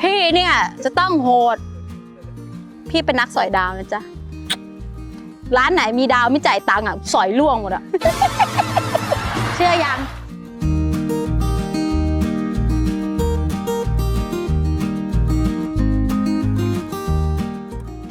พี่เนี่ยจะต้องโหด พี่เป็นนักสอยดาวนะจ๊ะ ร้านไหนมีดาวไม่จ่ายตังค์อะสอยล่วงหมดอะ เชื่อยัง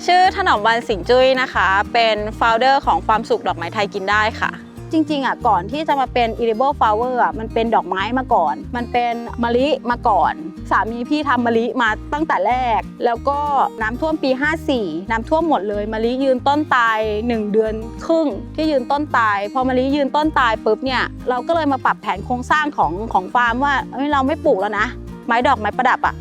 ชื่อถนอมวันสิงห์จุ้ยนะคะ เป็นโฟลเดอร์ของความสุขดอกไม้ไทยกินได้ค่ะ จริงๆอะก่อนที่จะมาเป็น edible flower อะมันเป็นดอกไม้มาก่อน มันเป็นมะลิมาก่อน สามีพี่ทำมะลิมาตั้งแต่แรก แล้วก็น้ำท่วมปี 54 น้ำท่วมหมดเลยมะลิยืนต้นตาย 1 เดือนครึ่งที่ยืนต้นตาย พอมะลิยืนต้นตายปุ๊บเนี่ยเราก็เลยมาปรับแผนโครงสร้างของของฟาร์มว่าเอ้ยเราไม่ปลูกแล้วนะ ไม้ดอกไม้ประดับอะ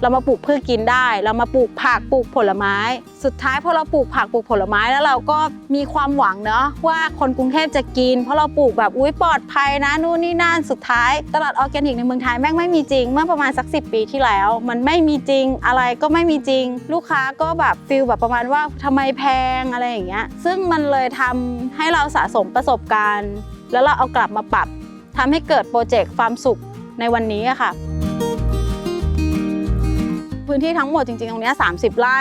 เรามาปลูกพืชกินได้ เรามาปลูกผักปลูกผลไม้ สุดท้ายพอเราปลูกผักปลูกผลไม้แล้วเราก็มีความหวังเนาะว่าคนกรุงเทพจะกิน เพราะเราปลูกแบบอุ้ยปลอดภัยนะนู่นนี่นั่นสุดท้าย ตลาดออร์แกนิกในเมืองไทยแม่งไม่มีจริง เมื่อประมาณสัก 10 ปีที่แล้ว มันไม่มีจริงอะไรก็ไม่มีจริง ลูกค้าก็แบบฟิลแบบประมาณว่าทำไมแพงอะไรอย่างเงี้ยซึ่งมันเลยทำให้เราสะสมประสบการณ์ แล้วเราเอากลับมาปรับทำให้เกิดโปรเจกต์ฟาร์มสุขในวันนี้อะค่ะ พื้นที่ทั้งหมดจริงๆ ตรงนี้ 30 ไร่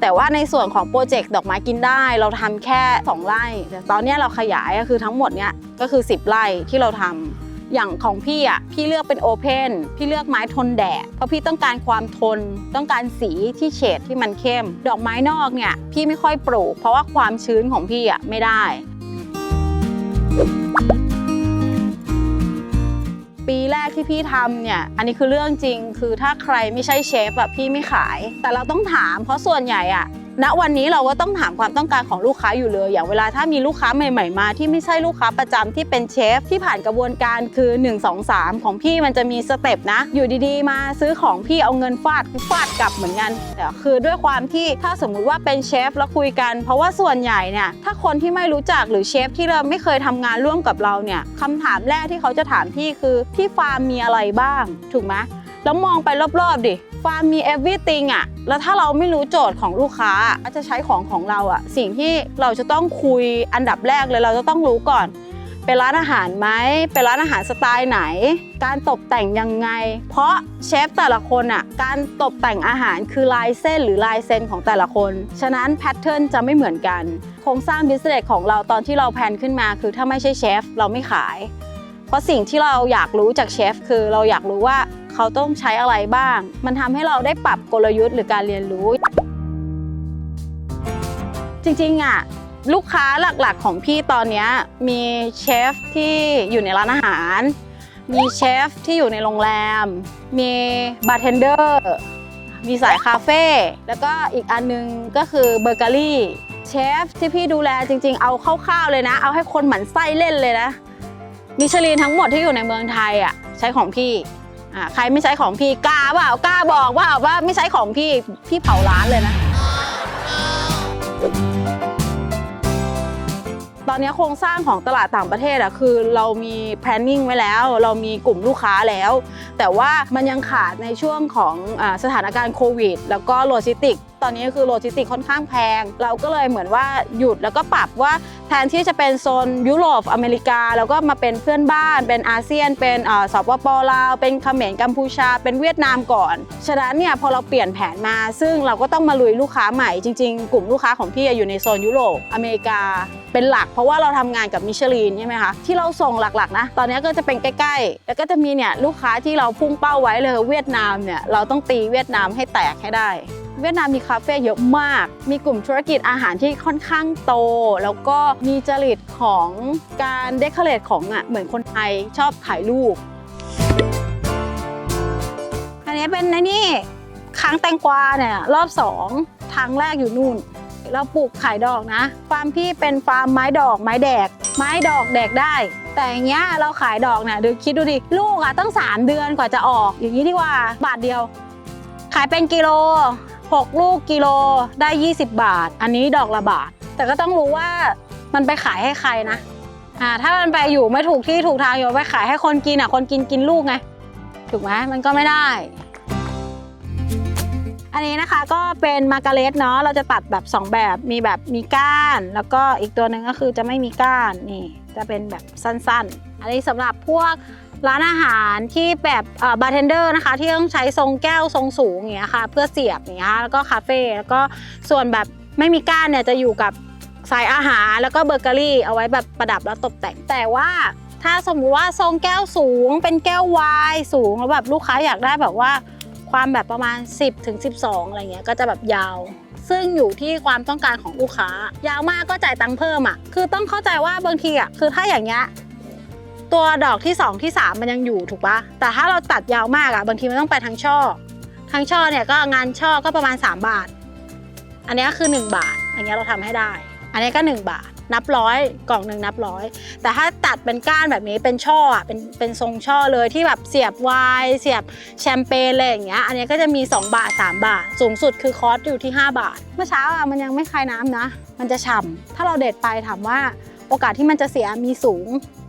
แต่ว่าในส่วนของโปรเจกต์ดอกไม้กินได้ เราทำแค่ 2 ไร่ แต่ตอนนี้เราขยายก็คือทั้งหมดเนี้ยก็คือ 10 ไร่ที่เราทำอย่างของพี่อะพี่เลือกเป็นโอเพนพี่เลือกไม้ทนแดดเพราะพี่ต้องการความทน ต้องการสีที่เฉดที่มันเข้ม ดอกไม้นอกเนี่ยพี่ไม่ค่อยปลูก เพราะว่าความชื้นของพี่อะไม่ได้ ที่พี่ทำเนี่ย อันนี้คือเรื่องจริง คือถ้าใครไม่ใช่เชฟแบบพี่ไม่ขาย แต่เราต้องถามเพราะส่วนใหญ่อะ ณวันนี้เราก็ต้องถามความต้องการของลูกค้าอยู่เลย อย่างเวลาถ้ามีลูกค้าใหม่ ๆ มา ที่ไม่ใช่ลูกค้าประจำที่เป็นเชฟที่ผ่านกระบวนการคือ 1 2 3 ของพี่มันจะมีสเต็ปนะ อยู่ดีๆ มาซื้อของพี่เอาเงินฟาดฟาดกลับเหมือนกันแต่คือด้วยความที่ถ้าสมมุติว่าเป็นเชฟแล้วคุยกัน เพราะว่าส่วนใหญ่เนี่ยถ้าคนที่ไม่รู้จักหรือเชฟที่เราไม่เคยทำงานร่วมกับเราเนี่ยคำถามแรกที่เขาจะถามพี่คือที่ฟาร์มมีอะไรบ้าง ถูกไหมแล้วมองไปรอบๆดิฟาร์มมี everything อะ แล้วถ้าเราไม่รู้โจทย์ของลูกค้าอะจะใช้ของของเราอะสิ่งที่เราจะต้องคุยอันดับแรกเลยเราจะต้องรู้ก่อน เป็นร้านอาหารไหมเป็นร้านอาหารสไตล์ไหน การตกแต่งยังไง เพราะเชฟแต่ละคนอะการตกแต่งอาหารคือลายเส้นหรือลายเส้นของแต่ละคน ฉะนั้นแพทเทิร์นจะไม่เหมือนกัน โครงสร้างบิสเนสของเราตอนที่เราแพนขึ้นมา คือถ้าไม่ใช่เชฟเราไม่ขาย เพราะสิ่งที่เราอยากรู้จากเชฟคือเราอยากรู้ว่า เขาต้องใช้อะไรบ้าง มันทำให้เราได้ปรับกลยุทธ์หรือการเรียนรู้ จริงๆอะลูกค้าหลักๆของพี่ตอนนี้มีเชฟที่อยู่ในร้านอาหาร มีเชฟที่อยู่ในโรงแรม มีบาร์เทนเดอร์มีสายคาเฟ่ แล้วก็อีกอันนึงก็คือเบเกอรี่เชฟที่พี่ดูแลจริง ๆ เอาคร่าวๆเลยนะ เอาให้คนหมั่นไส้เล่นเลยนะมิชลินทั้งหมดที่อยู่ในเมืองไทยอะใช้ของพี่ อ่าใครไม่ใช้ของพี่กล้าเปล่ากล้าบอกว่าว่าไม่ใช้ของพี่พี่เผาร้านเลยนะ อนนี้โครงสร้างของตลาดต่างประเทศอะคือเรามี planning ไว้แล้ว เรามีกลุ่มลูกค้าแล้ว แต่ว่ามันยังขาดในช่วงของอสถานการณ์โควิด แล้วก็โลจิสติกตอนนี้คือโลจิสติกค่อนข้างแพง เราก็เลยเหมือนว่าหยุดแล้วก็ปรับว่าแทนที่จะเป็นโซนยุโรปอเมริกา แล้วก็มาเป็นเพื่อนบ้าน เป็นอาเซียน เป็นอ่าสปปลาว เป็นเขมรกัมพูชา เป็นเวียดนามก่อน ฉะนั้นเนี่ยพอเราเปลี่ยนแผนมา ซึ่งเราก็ต้องมาลุยลูกค้าใหม่จริง ๆ กลุ่มลูกค้าของพี่อยู่ในโซนยุโรปอเมริกา เป็นหลัก เพราะว่าเราทำงานกับมิชลินใช่ไหมคะที่เราส่งหลักๆนะตอนนี้ก็จะเป็นใกล้ๆ แล้วก็จะมีเนี่ยลูกค้าที่เราพุ่งเป้าไว้เลยเวียดนามเนี่ยเราต้องตีเวียดนามให้แตกให้ได้เวียดนามมีคาเฟ่เยอะมาก มีกลุ่มธุรกิจอาหารที่ค่อนข้างโต แล้วก็มีจริตของการเดคอเรทของอะเหมือนคนไทยชอบถ่ายรูป อันนี้เป็นในนี่ค้างแตงกวาเนี่ยรอบสองทางแรกอยู่นู่น เราปลูกขายดอกนะ ฟาร์มพี่เป็นฟาร์มไม้ดอกไม้แดก ไม้ดอกแดกได้ แต่อย่างเงี้ยเราขายดอกเนี่ยดูคิดดูดิลูกอะตั้ง 3 เดือนกว่าจะออก อย่างนี้ดีกว่าบาทเดียว ขายเป็นกิโล 6 ลูกกิโลได้ 20 บาท อันนี้ดอกละบาท แต่ก็ต้องรู้ว่ามันไปขายให้ใครนะอ่าถ้ามันไปอยู่ไม่ถูกที่ถูกทางอยู่ไปขายให้คนกินอะคนกินกินลูกไงถูกไหมมันก็ไม่ได้ อันนี้นะคะก็เป็นมาการเรตเนาะเราจะตัดแบบ 2 แบบมีแบบมีก้าน แล้วก็อีกตัวหนึ่งก็คือจะไม่มีก้านนี่จะเป็นแบบสั้นๆ อันนี้สำหรับพวกร้านอาหารที่แบบบาร์เทนเดอร์นะคะ ที่ต้องใช้ทรงแก้วทรงสูงอย่างเงี้ยค่ะ เพื่อเสียบอย่างเงี้ยแล้วก็คาเฟ่แล้วก็ส่วนแบบไม่มีก้านเนี่ยจะอยู่กับสายอาหารแล้วก็เบเกอรี่เอาไว้แบบประดับแล้วตกแต่งแต่ว่าถ้าสมมุติว่าทรงแก้วสูงเป็นแก้ววายสูงแล้วแบบลูกค้าอยากได้แบบว่า ความแบบประมาณ 10ถึง12 อะไรเงี้ยก็จะแบบยาว ซึ่งอยู่ที่ความต้องการของลูกค้า ยาวมากก็จ่ายตังค์เพิ่มอะคือต้องเข้าใจว่าบางทีอะคือถ้าอย่างเงี้ยตัวดอกที่ 2 ที่ 3 มันยังอยู่ถูกปะแต่ถ้าเราตัดยาวมากอะบางทีมันต้องไปทางช่อทางช่อเนี่ยก็งานช่อก็ประมาณ 3 บาท อันนี้คือ 1 บาทอย่างเงี้ยเราทำให้ได้ อันนี้ก็ 1 บาท นับร้อยกล่องหนึ่งนับร้อย แต่ถ้าตัดเป็นก้านแบบนี้เป็นช่ออะเป็นเป็นทรงช่อเลยที่แบบเสียบไวน์เสียบแชมเปญอะไรอย่างเงี้ยอันนี้ก็จะมี 2 บาท 3 บาท สูงสุดคือคอสอยู่ที่ 5 บาท เมื่อเช้าอะมันยังไม่คายน้ำนะ มันจะฉ่ำถ้าเราเด็ดไปถามว่าโอกาสที่มันจะเสียมีสูง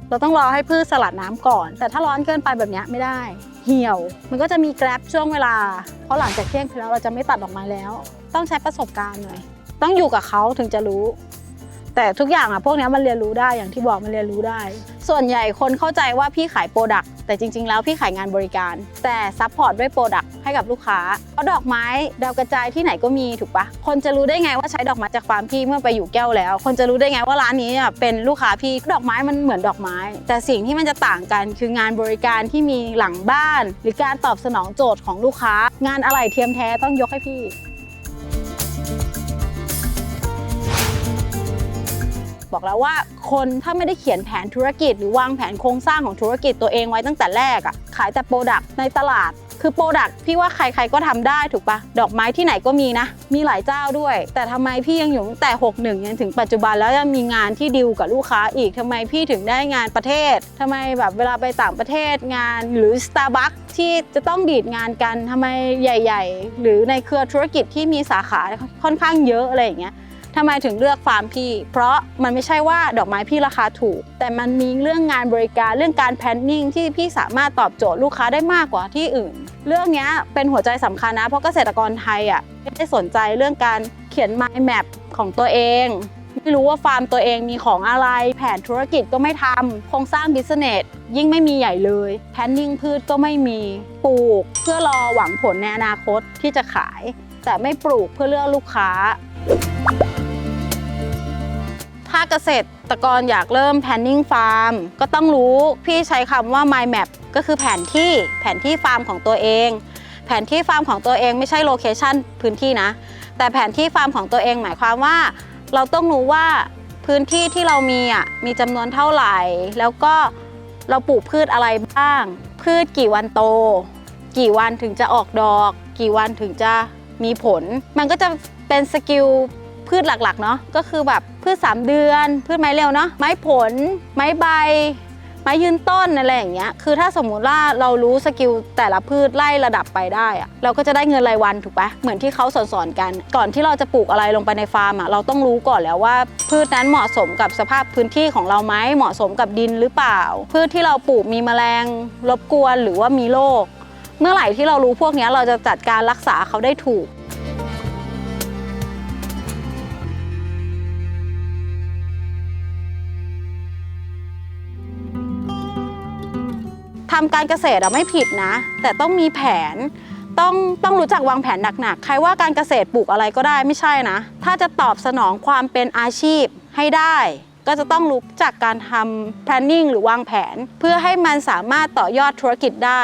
เราต้องรอให้พืชสลัดน้ำก่อน แต่ถ้าร้อนเกินไปแบบนี้ไม่ได้ เหี่ยว มันก็จะมีแกลบช่วงเวลา เพราะหลังจากเที่ยงคืนแล้วเราจะไม่ตัดดอกม้แล้ว ต้องใช้ประสบการณ์หน่อยต้องอยู่กับเขาถึงจะรู้ แต่ทุกอย่างอะพวกนี้มันเรียนรู้ได้อย่างที่บอกมันเรียนรู้ได้ ส่วนใหญ่คนเข้าใจว่าพี่ขายโปรดักต์แต่จริง ๆ แล้วพี่ขายงานบริการ แต่ซัพพอร์ตด้วยโปรดักต์ให้กับลูกค้าเพราะดอกไม้ดาวกระจายที่ไหนก็มีถูกปะคนจะรู้ได้ไงว่าใช้ดอกไม้จากฟาร์มพี่เมื่อไปอยู่แก้วแล้ว คนจะรู้ได้ไงว่าร้านนี้อะเป็นลูกค้าพี่ดอกไม้มันเหมือนดอกไม้ แต่สิ่งที่มันจะต่างกันคืองานบริการที่มีหลังบ้าน หรือการตอบสนองโจทย์ของลูกค้างานอะไหล่เทียมแท้ต้องยกให้พี่ บอกแล้วว่า คนถ้าไม่ได้เขียนแผนธุรกิจ หรือวางแผนโครงสร้างของธุรกิจตัวเองไว้ตั้งแต่แรกอะ่ะขายแต่โปรดักต์ในตลาด คือโปรดักต์พี่ว่าใครๆก็ทำได้ถูกปะดอกไม้ที่ไหนก็มีนะ มีหลายเจ้าด้วย แต่ทำไมพี่ยังอยู่ตั้งแต่ 61 ยังถึงปัจจุบันแล้วยังมีงานที่ดิวกับลูกค้าอีกทำไมพี่ถึงได้งานประเทศทำไมแบบเวลาไปต่างประเทศงานหรือ Starbucks ที่จะต้องดีดงานกันทำไมใหญ่ ๆ หรือในเครือธุรกิจที่มีสาขาค่อนข้างเยอะอะไรอย่างเงี้ย ทำไมถึงเลือกฟาร์มพี่ เพราะมันไม่ใช่ว่าดอกไม้พี่ราคาถูก แต่มันมีเรื่องงานบริการเรื่องการแพลนนิ่งที่พี่สามารถตอบโจทย์ลูกค้าได้มากกว่าที่อื่น เรื่องนี้เป็นหัวใจสำคัญนะ เพราะเกษตรกรไทยอะไม่ได้สนใจเรื่องการเขียน mind map ของตัวเองไม่รู้ว่าฟาร์มตัวเองมีของอะไร แผนธุรกิจก็ไม่ทำโครงสร้างบิสเนสยิ่งไม่มีใหญ่เลยแพลนนิ่งพืชก็ไม่มีปลูก เพื่อรอหวังผลในอนาคตที่จะขาย แต่ไม่ปลูกเพื่อเลือกลูกค้า ถ้าเกษตรกรอยากเริ่ม planning farm ก็ต้องรู้พี่ใช้คำว่า mind map ก็คือแผนที่แผนที่ฟาร์มของตัวเอง แผนที่ฟาร์มของตัวเองไม่ใช่โลเคชันพื้นที่นะ แต่แผนที่ฟาร์มของตัวเองหมายความว่า เราต้องรู้ว่าพื้นที่ที่เรามีอะมีจำนวนเท่าไหร่ แล้วก็เราปลูกพืชอะไรบ้าง พืชกี่วันโต กี่วันถึงจะออกดอก กี่วันถึงจะมีผล มันก็จะเป็นสกิล พืชหลักๆเนาะก็คือแบบพืช 3 เดือน พืชไม้เร็วเนาะไม้ผล ไม้ใบ ไม้ยืนต้นอะไรอย่างเงี้ยคือถ้าสมมุติว่าเรารู้สกิลแต่ละพืชไล่ระดับไปได้อะเราก็จะได้เงินรายวันถูกปะเหมือนที่เขาสอนสอนกัน ก่อนที่เราจะปลูกอะไรลงไปในฟาร์มอะเราต้องรู้ก่อนแล้วว่า พืชนั้นเหมาะสมกับสภาพพื้นที่ของเราไหมเหมาะสมกับดินหรือเปล่า พืชที่เราปลูกมีแมลงรบกวนหรือว่ามีโรคเมื่อไหร่ที่เรารู้พวกนี้เราจะจัดการรักษาเขาได้ถูก ทำการเกษตรอะไม่ผิดนะ แต่ต้องมีแผนต้องต้องรู้จักวางแผนหนักๆ ใครว่าการเกษตรปลูกอะไรก็ได้ไม่ใช่นะ ถ้าจะตอบสนองความเป็นอาชีพให้ได้ ก็จะต้องรู้จักการทำ planning หรือวางแผน เพื่อให้มันสามารถต่อยอดธุรกิจได้